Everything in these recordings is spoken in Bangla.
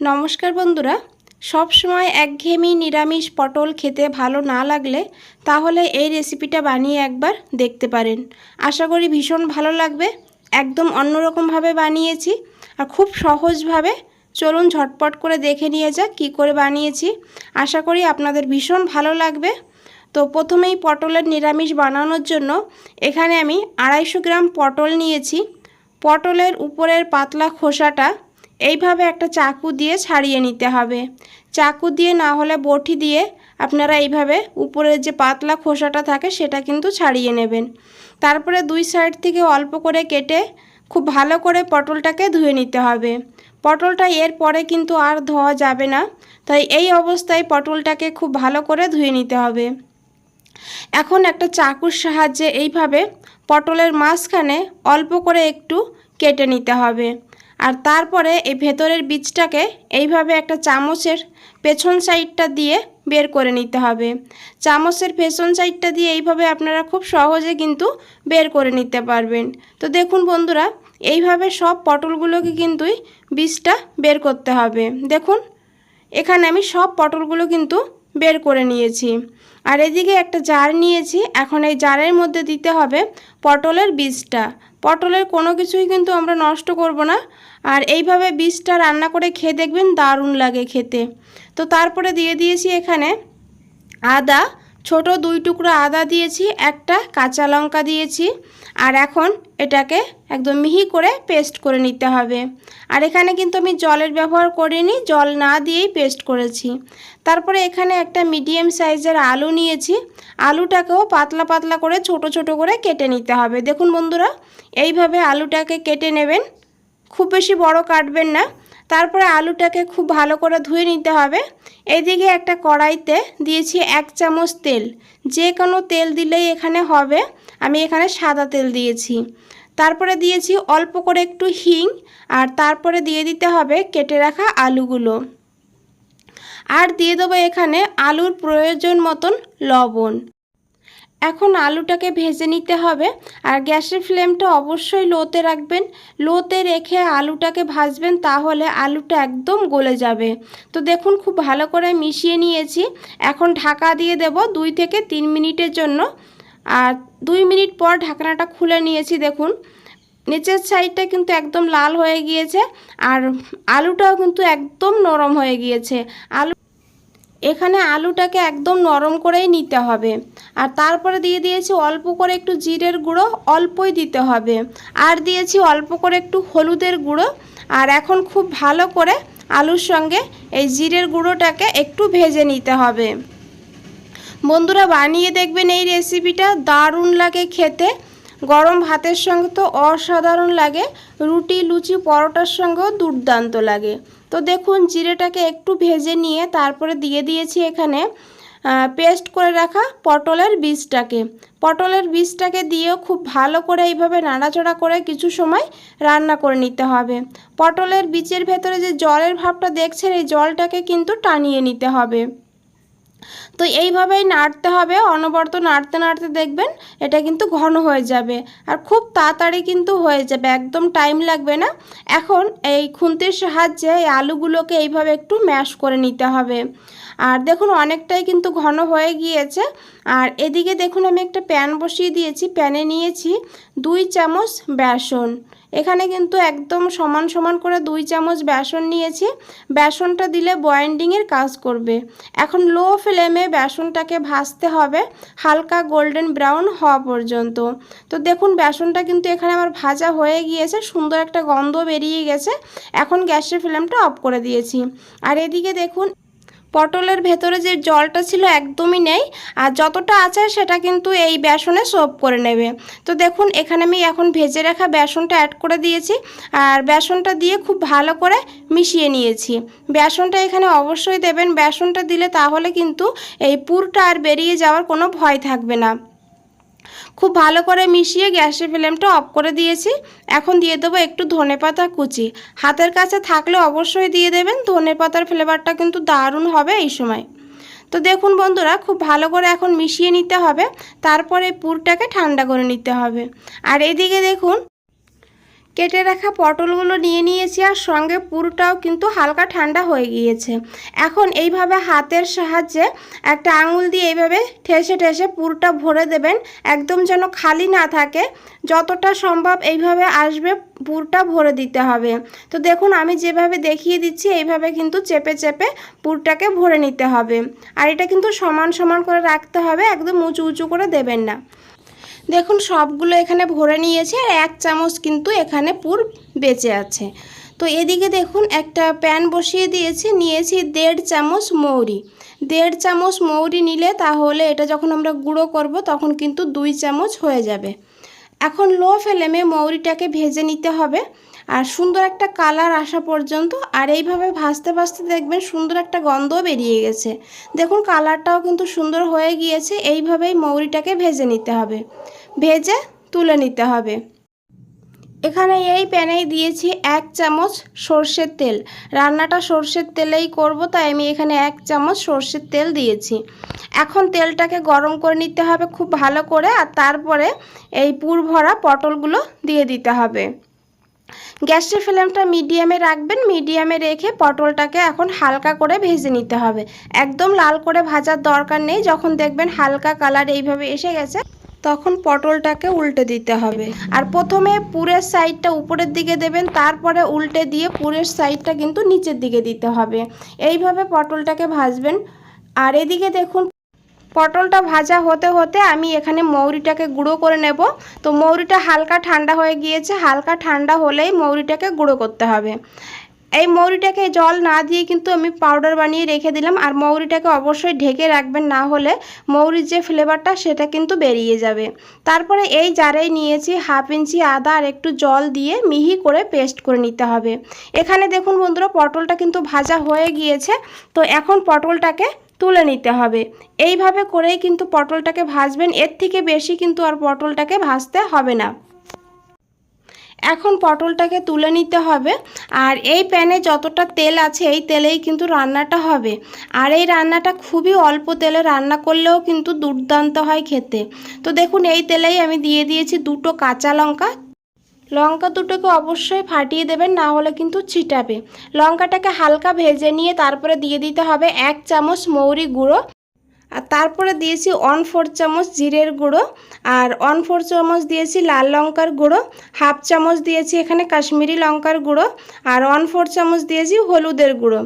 নমস্কার বন্ধুরা। সব সময় একঘেয়েমি নিরামিষ পটল খেতে ভালো না লাগলে তাহলে এই রেসিপিটা বানিয়ে একবার দেখতে পারেন। আশা করি ভীষণ ভালো লাগবে। একদম অন্যরকমভাবে বানিয়েছি আর খুব সহজভাবে চলুন ঝটপট করে দেখে নিয়ে যাক কী করে বানিয়েছি। আশা করি আপনাদের ভীষণ ভালো লাগবে। তো প্রথমেই পটলের নিরামিষ বানানোর জন্য এখানে আমি আড়াইশো গ্রাম পটল নিয়েছি। পটলের উপরের পাতলা খোসাটা এইভাবে একটা চাকু দিয়ে ছাড়িয়ে নিতে হবে। চাকু দিয়ে না হলে বটি দিয়ে আপনারা এইভাবে উপরের যে পাতলা খোসাটা থাকে সেটা কিন্তু ছাড়িয়ে নেবেন। তারপরে দুই সাইড থেকে অল্প করে কেটে খুব ভালো করে পটলটাকে ধুয়ে নিতে হবে। পটলটা এর পরে কিন্তু আর ধোয়া যাবে না, তাই এই অবস্থায় পটলটাকে খুব ভালো করে ধুয়ে নিতে হবে। এখন একটা চাকুর সাহায্যে এইভাবে পটলের মাঝখানে অল্প করে একটু কেটে নিতে হবে। আর তারপরে এই ভেতরের বীজটাকে এইভাবে একটা চামচের পেছন সাইডটা দিয়ে বের করে নিতে হবে। চামচের পেছন সাইডটা দিয়ে এইভাবে আপনারা খুব সহজে কিন্তু বের করে নিতে পারবেন। তো দেখুন বন্ধুরা, এইভাবে সব পটলগুলোকে কিন্তু বীজটা বের করতে হবে। দেখুন, এখানে আমি সব পটলগুলো কিন্তু বের করে নিয়েছি। আর এদিকে একটা জার নিয়েছি। এখন এই জারের মধ্যে দিতে হবে পটলের বীজটা। পটলের কোনো কিছুই কিন্তু আমরা নষ্ট করব না। আর এইভাবে বীজটা রান্না করে খেয়ে দেখবেন দারুণ লাগে খেতে। তো তারপরে দিয়ে দিয়েছি এখানে আদা ছোট দুই টুকরো আদা দিয়েছি, একটা কাঁচা লঙ্কা দিয়েছি আর এখন এটাকে একদম মিহি করে পেস্ট করে নিতে হবে। আর এখানে কিন্তু আমি জলের ব্যবহার করিনি, জল না দিয়েই পেস্ট করেছি। তারপরে এখানে একটা মিডিয়াম সাইজের আলু নিয়েছি, আলুটাকেও পাতলা পাতলা করে ছোট ছোট করে কেটে নিতে হবে। দেখুন বন্ধুরা, এইভাবে আলুটাকে কেটে নেবেন, খুব বেশি বড় কাটবেন না। তারপরে আলুটাকে খুব ভালো করে ধুয়ে নিতে হবে। এদিকে একটা কড়াইতে দিয়েছি এক চামচ তেল। যে কোনো তেল দিলেই এখানে হবে। আমি এখানে সাদা তেল দিয়েছি। তারপরে দিয়েছি অল্প করে একটু হিং আর তারপরে দিয়ে দিতে হবে কেটে রাখা আলুগুলো। আর দিয়ে দেবো এখানে আলুর প্রয়োজন মতন লবণ। এখন আলুটাকে ভেজে নিতে হবে আর গ্যাসের ফ্লেমটা অবশ্যই লোতে রাখবেন। লোতে রেখে আলুটাকে ভাজবেন তাহলে আলুটা একদম গলে যাবে। তো দেখুন খুব ভালো করে মিশিয়ে নিয়েছি। এখন ঢাকা দিয়ে দেব দুই থেকে তিন মিনিটের জন্য। আর দুই মিনিট পর ঢাকনাটা খুলে নিয়েছি দেখুন। নিচের সাইডটা কিন্তু একদম লাল হয়ে গিয়েছে আর আলুটাও কিন্তু একদম নরম হয়ে গিয়েছে। আলু এখানে আলুটাকে একদম নরম করেই নিতে হবে। আর তারপরে দিয়ে দিয়েছি অল্প করে একটু জিরের গুঁড়ো, অল্পই দিতে হবে। আর দিয়েছি অল্প করে একটু হলুদের গুঁড়ো। আর এখন খুব ভালো করে আলুর সঙ্গে এই জিরের গুঁড়োটাকে একটু ভেজে নিতে হবে। বন্ধুরা বানিয়ে দেখবেন এই রেসিপিটা দারুণ লাগে খেতে। গরম ভাতের সঙ্গে তো অসাধারণ লাগে, রুটি, লুচি, পরোটার সঙ্গেও দুর্দান্ত লাগে। তো দেখুন, জিরেটাকে একটু ভেজে নিয়ে তারপরে দিয়ে দিয়েছি এখানে পেস্ট করে রাখা পটলের বীজটাকে। পটলের বীজটাকে দিয়েও খুব ভালো করে এইভাবে নাড়াচড়া করে কিছু সময় রান্না করে নিতে হবে। পটলের বীজের ভেতরে যে জলের ভাবটা দেখছেন, এই জলটাকে কিন্তু টানিয়ে নিতে হবে। তো এইভাবেই নাড়তে হবে, অনবরত নাড়তে নাড়তে দেখবেন এটা কিন্তু ঘন হয়ে যাবে। আর খুব তাড়াতাড়ি কিন্তু হয়ে যাবে, একদম টাইম লাগবে না। এখন এই খুন্তির সাহায্যে এই আলুগুলোকে এইভাবে একটু ম্যাশ করে নিতে হবে। আর দেখুন অনেকটাই কিন্তু ঘন হয়ে গিয়েছে। আর এদিকে দেখুন আমি একটা প্যান বসিয়ে দিয়েছি, প্যানে নিয়েছি দুই চামচ বেসন। এখানে কিন্তু একদম সমান সমান করে দুই চামচ বেসন নিয়েছি। বেসনটা দিলে বয়েন্ডিংয়ের কাজ করবে। এখন লো ফ্লেমে বেসনটাকে ভাজতে হবে, হালকা গোল্ডেন ব্রাউন হওয়া পর্যন্ত। তো দেখুন বেসনটা কিন্তু এখানে আমার ভাজা হয়ে গিয়েছে, সুন্দর একটা গন্ধ বেরিয়ে গেছে। এখন গ্যাসের ফ্লেমটা অফ করে দিয়েছি। আর এদিকে দেখুন পটলের ভেতরে যে জলটা ছিল একদমই নেই, আর যতটা আছে সেটা কিন্তু এই বেসনে সোপ করে নেবে। তো দেখুন, এখানে আমি এখন ভেজে রাখা বেসনটা অ্যাড করে দিয়েছি, আর বেসনটা দিয়ে খুব ভালো করে মিশিয়ে নিয়েছি। বেসনটা এখানে অবশ্যই দেবেন, বেসনটা দিলে তাহলে কিন্তু এই পুরটা আর বেরিয়ে যাওয়ার কোনো ভয় থাকবে না। খুব ভালো করে মিশিয়ে গ্যাসের ফ্লেমটা অফ করে দিয়েছি। এখন দিয়ে দেবো একটু ধনে পাতা কুচি। হাতের কাছে থাকলে অবশ্যই দিয়ে দেবেন, ধনে পাতার ফ্লেভারটা কিন্তু দারুণ হবে এই সময়। তো দেখুন বন্ধুরা, খুব ভালো করে এখন মিশিয়ে নিতে হবে, তারপরে পুরটাকে ঠান্ডা করে নিতে হবে। আর এদিকে দেখুন কেটে রাখা পটলগুলো নিয়ে নিয়েছি আর সঙ্গে পুরোটাও কিন্তু হালকা ঠান্ডা হয়ে গিয়েছে। এখন এইভাবে হাতের সাহায্যে একটা আঙুল দিয়ে এইভাবে ঠেসে ঠেসে পুরোটা ভরে দেবেন। একদম যেন খালি না থাকে। যতটা সম্ভব এইভাবে আসবে পুরটা ভরে দিতে হবে। তো দেখুন, আমি যেভাবে দেখিয়ে দিচ্ছি, এইভাবে কিন্তু চেপে চেপে পুরটাকে ভরে নিতে হবে। আর এটা কিন্তু সমান সমান করে রাখতে হবে, একদম উঁচু উঁচু করে দেবেন না। দেখুন, সবগুলো এখানে ভরে নিয়েছে আর এক চামচ কিন্তু এখানে পুর বেঁচে আছে। তো এদিকে দেখুন, একটা প্যান বসিয়ে দিয়েছি, নিয়েছি দেড় চামচ মৌরি। দেড় চামচ মৌরি নিলে তাহলে এটা যখন আমরা গুঁড়ো করব, তখন কিন্তু দুই চামচ হয়ে যাবে। এখন লো ফ্লেমে মৌরিটাকে ভেজে নিতে হবে। আর সুন্দর একটা কালার আসা পর্যন্ত, আর এইভাবে ভাজতে ভাজতে দেখবেন সুন্দর একটা গন্ধ বেরিয়ে গেছে। দেখুন, কালারটাও কিন্তু সুন্দর হয়ে গিয়েছে, এইভাবেই মৌরিটাকে ভেজে নিতে হবে। ভেজে তুলে নিতে হবে। এখানে এই প্যানেই দিয়েছি এক চামচ সর্ষের তেল। রান্নাটা সর্ষের তেলেই করব, তাই আমি এখানে এক চামচ সর্ষের তেল দিয়েছি। এখন তেলটাকে গরম করে নিতে হবে খুব ভালো করে, আর তারপরে এই পুর ভরা পটলগুলো দিয়ে দিতে হবে। গ্যাসের ফ্লেমটা মিডিয়ামে রাখবেন, মিডিয়ামে রেখে পটলটাকে এখন হালকা করে ভেজে নিতে হবে। একদম লাল করে ভাজার দরকার নেই, যখন দেখবেন হালকা কালার এইভাবে এসে গেছে, তখন পটলটাকে উল্টে দিতে হবে। আর প্রথমে পুরের সাইডটা উপরের দিকে দেবেন, তারপরে উল্টে দিয়ে পুরের সাইডটা কিন্তু নিচের দিকে দিতে হবে। এইভাবে পটলটাকে ভাজবেন। আর এদিকে দেখুন পটলটা ভাজা হতে হতে আমি এখানে মৌরিটাকে গুঁড়ো করে নেব। তো মৌরিটা হালকা ঠান্ডা হয়ে গিয়েছে, হালকা ঠান্ডা হলেই মৌরিটাকে গুঁড়ো করতে হবে। এই মৌরিটাকে জল না দিয়ে কিন্তু আমি পাউডার বানিয়ে রেখে দিলাম। আর মৌরিটাকে অবশ্যই ঢেকে রাখবেন, না হলে মৌরির যে ফ্লেভারটা সেটা কিন্তু বেরিয়ে যাবে। তারপরে এই জারেই নিয়েছি হাফ ইঞ্চি আদা আর একটু জল দিয়ে মিহি করে পেস্ট করে নিতে হবে। এখানে দেখুন বন্ধুরা, পটলটা কিন্তু ভাজা হয়ে গিয়েছে। তো এখন পটলটাকে তুলে নিতে হবে। এইভাবে করেই কিন্তু পটলটাকে ভাজবেন। এর থেকে বেশি কিন্তু আর পটলটাকে ভাজতে হবে না। এখন পটলটাকে তুলে নিতে হবে। আর এই প্যানে যতটা তেল আছে, এই তেলেই কিন্তু রান্নাটা হবে। আর এই রান্নাটা খুবই অল্প তেলে রান্না করলেও কিন্তু দুর্দান্ত হয় খেতে। তো দেখুন, এই তেলেই আমি দিয়ে দিয়েছি দুটো কাঁচা লঙ্কা লঙ্কা দুটোকে অবশ্যই ফাটিয়ে দেবেন, না হলে কিন্তু ছিটাবে। লঙ্কাটাকে হালকা ভেজে নিয়ে তারপরে দিয়ে দিতে হবে এক চামচ মৌরি গুঁড়ো। আর তারপরে দিয়েছি ওয়ান ফোর চামচ জিরের গুঁড়ো। আর ওয়ান ফোর চামচ দিয়েছি লাল লঙ্কার গুঁড়ো। হাফ চামচ দিয়েছি এখানে কাশ্মীরি লঙ্কার গুঁড়ো। আর ওয়ান ফোর চামচ দিয়েছি হলুদের গুঁড়ো।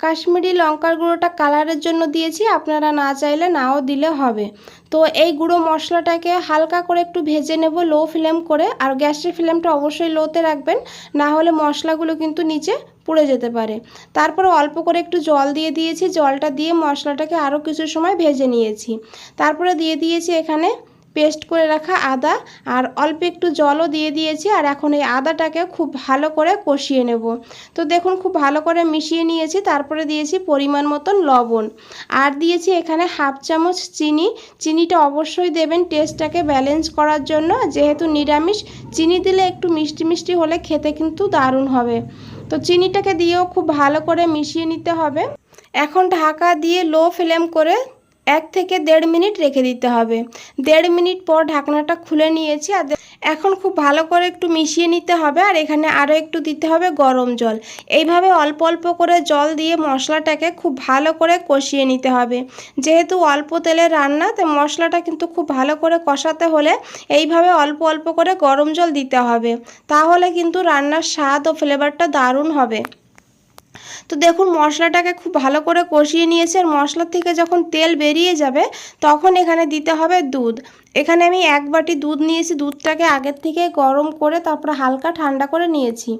কাশ্মীরি লঙ্কার গুঁড়োটা কালারের জন্য দিয়েছি, আপনারা না চাইলে নাও দিলে হবে। তো এই গুঁড়ো মশলাটাকে হালকা করে একটু ভেজে নেব লো ফ্লেম করে, আর গ্যাসের ফ্লেমটা অবশ্যই লোতে রাখবেন, না হলে মশলাগুলো কিন্তু নিচে পুড়ে যেতে পারে। তারপরে অল্প করে একটু জল দিয়ে দিয়েছি, জলটা দিয়ে মশলাটাকে আরও কিছু সময় ভেজে নিয়েছি। তারপরে দিয়ে দিয়েছি এখানে পেস্ট করে রাখা আদা আর অল্প একটু জলও দিয়ে দিয়েছি আর এখন এই আদাটাকে খুব ভালো করে কষিয়ে নেব। তো দেখুন খুব ভালো করে মিশিয়ে নিয়েছি, তারপরে দিয়েছি পরিমাণ মতন লবণ। আর দিয়েছি এখানে হাফ চামচ চিনি। চিনিটা অবশ্যই দেবেন টেস্টটাকে ব্যালেন্স করার জন্য। যেহেতু নিরামিষ, চিনি দিলে একটু মিষ্টি মিষ্টি হলে খেতে কিন্তু দারুণ হবে। তো চিনিটাকে দিয়েও খুব ভালো করে মিশিয়ে নিতে হবে। এখন ঢাকা দিয়ে লো ফ্লেম করে এক থেকে দেড় মিনিট রেখে দিতে হবে। দেড় মিনিট পর ঢাকনাটা খুলে নিয়েছি আর এখন খুব ভালো করে একটু মিশিয়ে নিতে হবে আর এখানে আরও একটু দিতে হবে গরম জল। এইভাবে অল্প অল্প করে জল দিয়ে মশলাটাকে খুব ভালো করে কষিয়ে নিতে হবে। যেহেতু অল্প তেলে রান্না, তাই মশলাটা কিন্তু খুব ভালো করে কষাতে হলে এইভাবে অল্প অল্প করে গরম জল দিতে হবে। তাহলে কিন্তু রান্নার স্বাদ ও ফ্লেভারটা দারুণ হবে। তো দেখুন, মশলাটাকে খুব ভালো করে কষিয়ে নিয়েছে। আর মশলার থেকে যখন তেল বেরিয়ে যাবে, তখন এখানে দিতে হবে দুধ। এখানে আমি এক বাটি দুধ নিয়েছি, দুধটাকে আগের থেকে গরম করে তারপরে হালকা ঠান্ডা করে নিয়েছি।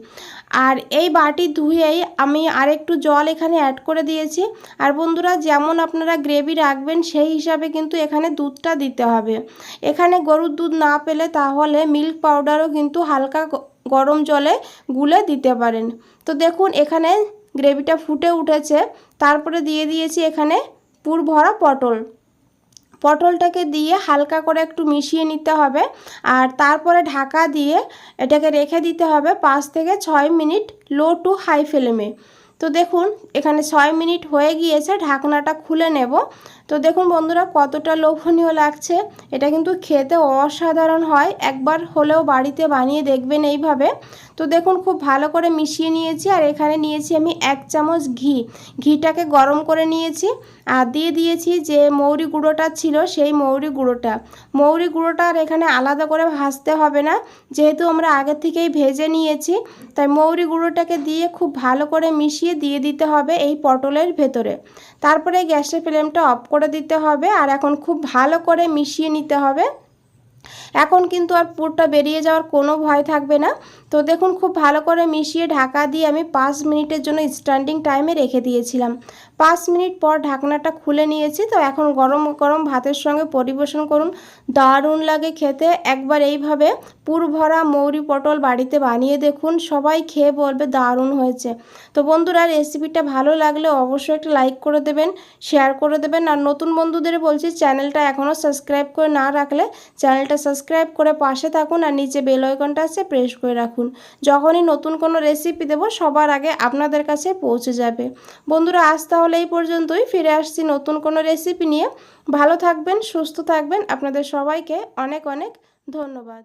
আর এই বাটি ধুয়েই আমি আরেকটু জল এখানে অ্যাড করে দিয়েছি। আর বন্ধুরা, যেমন আপনারা গ্রেভি রাখবেন, সেই হিসাবে কিন্তু এখানে দুধটা দিতে হবে। এখানে গরুর দুধ না পেলে তাহলে মিল্ক পাউডারও কিন্তু হালকা গরম জলে গুলে দিতে পারেন। তো দেখুন, এখানে গ্রেভিটা ফুটে উঠেছে। তারপরে দিয়ে দিয়েছি এখানে পুর ভরা পটল। পটলটাকে দিয়ে হালকা করে একটু মিশিয়ে নিতে হবে আর তারপরে ঢাকা দিয়ে এটাকে রেখে দিতে হবে পাঁচ থেকে ছয় মিনিট লো টু হাই ফ্লেমে। তো দেখুন, এখানে ছয় মিনিট হয়ে গিয়েছে, ঢাকনাটা খুলে নেব। তো দেখুন বন্ধুরা, কতটা লোভনীয় লাগছে। এটা কিন্তু খেতে অসাধারণ হয়। একবার হলেও বাড়িতে বানিয়ে দেখবেন এইভাবে। তো দেখুন, খুব ভালো করে মিশিয়ে নিয়েছি আর এখানে নিয়েছি আমি এক চামচ ঘি। ঘিটাকে গরম করে নিয়েছি আর দিয়ে দিয়েছি যে মৌরি গুঁড়োটা ছিল সেই মৌরি গুঁড়োটা। মৌরি গুঁড়োটা আর এখানে আলাদা করে ভাজতে হবে না, যেহেতু আমরা আগে থেকেই ভেজে নিয়েছি, তাই মৌরি গুঁড়োটাকে দিয়ে খুব ভালো করে মিশিয়ে দিয়ে দিতে হবে এই পটলের ভেতরে। তারপরে গ্যাসের ফ্লেমটা অফ করে দিতে হবে আর এখন খুব ভালো করে মিশিয়ে নিতে হবে। এখন কিন্তু আর পুরটা বেরিয়ে যাওয়ার কোনো ভয় থাকবে না। তো দেখুন, খুব ভালো করে মিশিয়ে ঢাকা দিয়ে আমি পাঁচ মিনিটের জন্য স্ট্যান্ডিং টাইমে রেখে দিয়েছিলাম। পাঁচ মিনিট পর ঢাকনাটা খুলে নিয়েছি। তো এখন গরম গরম ভাতের সঙ্গে পরিবেশন করুন। দারুণ লাগে খেতে। একবার এইভাবে পুর ভরা মৌরি পটল বাড়িতে বানিয়ে দেখুন। সবাই খেয়ে বলবে দারুণ হয়েছে। তো বন্ধুরা রেসিপিটা ভালো লাগলে অবশ্যই একটা লাইক করে দেবেন শেয়ার করে দেবেন। আর নতুন বন্ধুদের বলছি চ্যানেলটা এখনও সাবস্ক্রাইব করে না রাখলে চ্যানেলটা সাবস্ক্রাইব করে পাশে থাকুন আর নিচে বেল আইকনটা আছে প্রেস করে রাখুন। যখনই নতুন কোনো রেসিপি দেব, সবার আগে আপনাদের কাছে পৌঁছে যাবে। বন্ধুরা, আজ তাহলে এই পর্যন্তই। ফিরে আসছি নতুন কোনো রেসিপি নিয়ে। ভালো থাকবেন, সুস্থ থাকবেন। আপনাদের সবাইকে অনেক অনেক ধন্যবাদ।